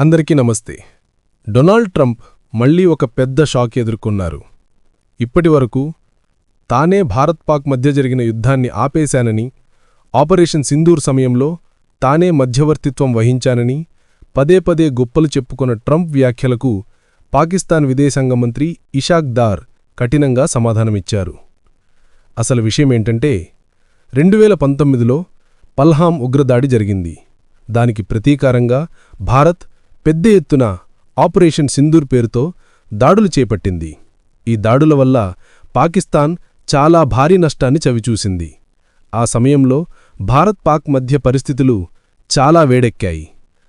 అందరికీ నమస్తే. Donald Trump మళ్ళీ ఒక పెద్ద షాక్ ఎదుర్కొన్నారు. ఇప్పటివరకు తానే భారత్ పాక్ మధ్య జరిగిన యుద్ధాన్ని ఆపేశానని ఆపరేషన్ సింధూర్ సమయంలో తానే మధ్యవర్తిత్వం వహించానని పదే పదే గొప్పలు చెప్పుకున్న ట్రంప్ వ్యాఖ్యలకు పాకిస్తాన్ విదేశాంగ మంత్రి ఇషాక్ దార్ కఠినంగా సమాధానమిచ్చారు. అసలు విషయమేంటంటే రెండువేల పంతొమ్మిదిలో పల్హాం ఉగ్రదాడి జరిగింది. దానికి ప్రతీకారంగా భారత్ పెద్ద ఎత్తున ఆపరేషన్ సింధూర్ పేరుతో దాడులు చేపట్టింది. ఈ దాడుల వల్ల పాకిస్తాన్ చాలా భారీ నష్టాన్ని చవిచూసింది. ఆ సమయంలో భారత్ పాక్ మధ్య పరిస్థితులు చాలా వేడెక్కాయి.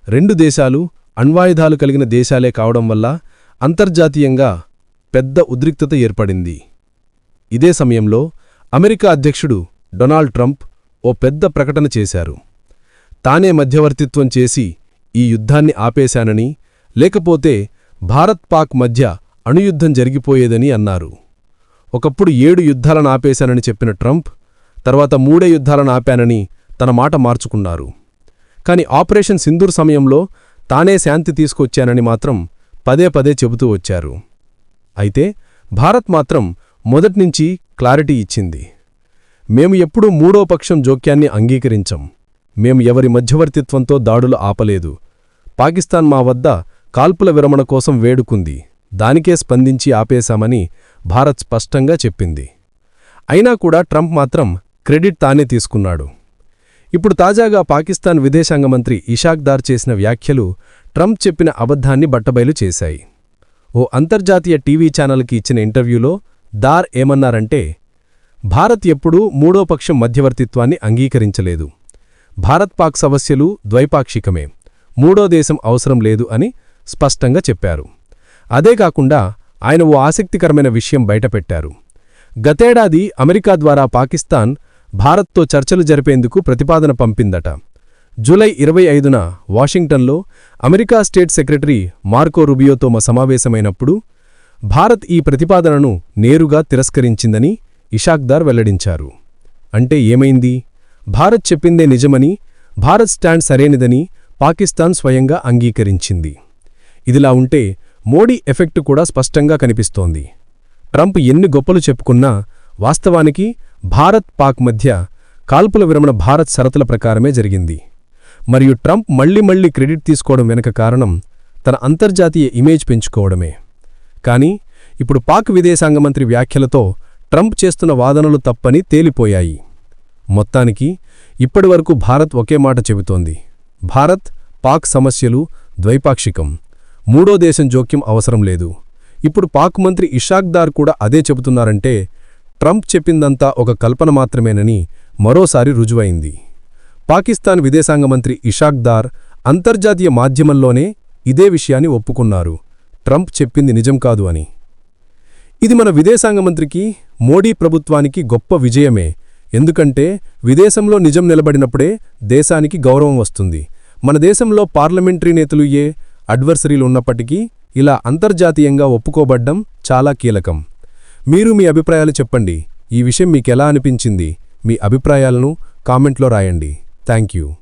రెండు దేశాలు అణ్వాయుధాలు కలిగిన దేశాలే కావడం వల్ల అంతర్జాతీయంగా పెద్ద ఉద్రిక్తత ఏర్పడింది. ఇదే సమయంలో అమెరికా అధ్యక్షుడు డొనాల్డ్ ట్రంప్ ఓ పెద్ద ప్రకటన చేశారు. తానే మధ్యవర్తిత్వం చేసి ఈ యుద్ధాన్ని ఆపేశానని లేకపోతే భారత్ పాక్ మధ్య అణుయుద్ధం జరిగిపోయేదని అన్నారు. ఒకప్పుడు ఏడు యుద్ధాలను ఆపేశానని చెప్పిన ట్రంప్ తర్వాత మూడే యుద్ధాలను ఆపానని తన మాట మార్చుకున్నారు. కాని ఆపరేషన్ సింధూర్ సమయంలో తానే శాంతి తీసుకొచ్చానని మాత్రం పదే పదే చెబుతూ వచ్చారు. అయితే భారత్ మాత్రం మొదట్నుంచి క్లారిటీ ఇచ్చింది. మేము ఎప్పుడూ మూడో పక్షం జోక్యాన్ని అంగీకరించం. మేము ఎవరి మధ్యవర్తిత్వంతో దాడులు ఆపలేదు. పాకిస్తాన్ మా వద్ద కాల్పుల విరమణ కోసం వేడుకుంది. దానికే స్పందించి ఆపేశామని భారత్ స్పష్టంగా చెప్పింది. అయినా కూడా ట్రంప్ మాత్రం క్రెడిట్ తానే తీసుకున్నాడు. ఇప్పుడు తాజాగా పాకిస్తాన్ విదేశాంగ మంత్రి ఇషాక్ దార్ చేసిన వ్యాఖ్యలు ట్రంప్ చెప్పిన అబద్ధాన్ని బట్టబయలు చేశాయి. ఓ అంతర్జాతీయ టీవీ ఛానల్కి ఇచ్చిన ఇంటర్వ్యూలో దార్ ఏమన్నారంటే భారత్ ఎప్పుడూ మూడో పక్షం మధ్యవర్తిత్వాన్ని అంగీకరించలేదు. భారత్ పాక్ సమస్యలు ద్వైపాక్షికమే. మూడో దేశం అవసరం లేదు అని స్పష్టంగా చెప్పారు. అదే కాకుండా ఆయన ఓ ఆసక్తికరమైన విషయం బయటపెట్టారు. గతేడాది అమెరికా ద్వారా పాకిస్తాన్ భారత్తో చర్చలు జరిపేందుకు ప్రతిపాదన పంపిందట. జూలై ఇరవై ఐదున వాషింగ్టన్లో అమెరికా స్టేట్ సెక్రటరీ మార్కో రుబియోతో సమావేశమైనప్పుడు భారత్ ఈ ప్రతిపాదనను నేరుగా తిరస్కరించిందని ఇషాక్దార్ వెల్లడించారు. అంటే ఏమైంది? భారత్ చెప్పిందే నిజమని భారత్ స్టాండ్ సరైనదని పాకిస్తాన్ స్వయంగా అంగీకరించింది. ఇదిలా ఉంటే మోడీ ఎఫెక్టు కూడా స్పష్టంగా కనిపిస్తోంది. ట్రంప్ ఎన్ని గొప్పలు చెప్పుకున్నా వాస్తవానికి భారత్ పాక్ మధ్య కాల్పుల విరమణ భారత్ షరతుల ప్రకారమే జరిగింది. మరియు ట్రంప్ మళ్ళీ మళ్ళీ క్రెడిట్ తీసుకోవడం వెనక కారణం తన అంతర్జాతీయ ఇమేజ్ పెంచుకోవడమే. కానీ ఇప్పుడు పాక్ విదేశాంగ మంత్రి వ్యాఖ్యలతో ట్రంప్ చేస్తున్న వాదనలు తప్పని తేలిపోయాయి. మొత్తానికి ఇప్పటివరకు భారత్ ఒకే మాట చెబుతోంది. భారత్ పాక్ సమస్యలు ద్వైపాక్షికం. మూడో దేశం జోక్యం అవసరం లేదు. ఇప్పుడు పాక్ మంత్రి ఇషాక్దార్ కూడా అదే చెబుతున్నారంటే ట్రంప్ చెప్పిందంతా ఒక కల్పన మాత్రమేనని మరోసారి రుజువైంది. పాకిస్తాన్ విదేశాంగ మంత్రి ఇషాక్దార్ అంతర్జాతీయ మాధ్యమంలోనే ఇదే విషయాన్ని ఒప్పుకున్నారు. ట్రంప్ చెప్పింది నిజం కాదు అని. ఇది మన విదేశాంగ మంత్రికి మోడీ ప్రభుత్వానికి గొప్ప విజయమే. ఎందుకంటే విదేశంలో నిజం నిలబడినప్పుడే దేశానికి గౌరవం వస్తుంది. మన దేశంలో పార్లమెంటరీ నేతలు ఏ అడ్వర్సరీలు ఉన్నప్పటికీ ఇలా అంతర్జాతీయంగా ఒప్పుకోబడ్డం చాలా కీలకం. మీరు మీ అభిప్రాయాలు చెప్పండి. ఈ విషయం మీకెలా అనిపించింది? మీ అభిప్రాయాలను కామెంట్లో రాయండి. Thank you.